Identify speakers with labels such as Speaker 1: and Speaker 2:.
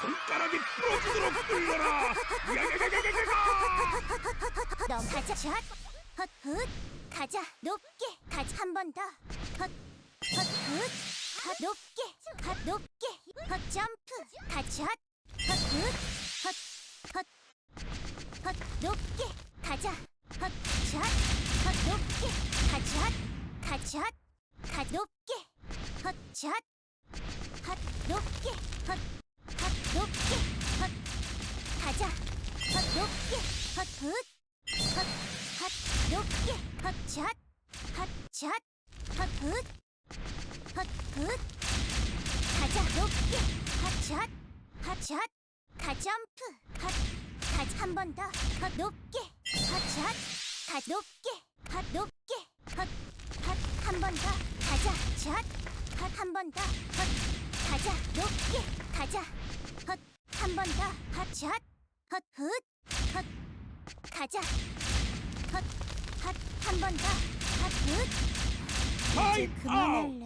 Speaker 1: 손가락이 부러지도록 뚫려라. 야야야야야야
Speaker 2: 넘 가자. 샷. 헛훗. 가자. 높게. 가자. 한 번 더. 헛 헛훗. 헛 높게. 헛 높게. 헛 점프. 가자 헛훗. 헛 헛 헛 높게. 가자. 헛 샷 헛 높게. 가자 가자 가 높게. 헛 샷. 헛 높게 헛 헛 높게 헛 가자 헛 높게 헛훗 헛, 헛, 높게, 헛샷, 헛샷, 헛훗, 헛훗, 가자, 높게, 헛샷, 헛샷, 가점프, 헛, 가자, 한 번 더, 헛, 높게, 헛샷, 가, 높게, 헛, 높게, 헛, 헛, 한 번 더, 가자, 샷, 헛, 한 번 더, 헛, 가자, 높게, 가자, 헛, 한 번 더, 헛샷, 헛훗, 헛, 가자. 헛, 헛, 한 번 더. 헛, 훗. 이제 그만할래.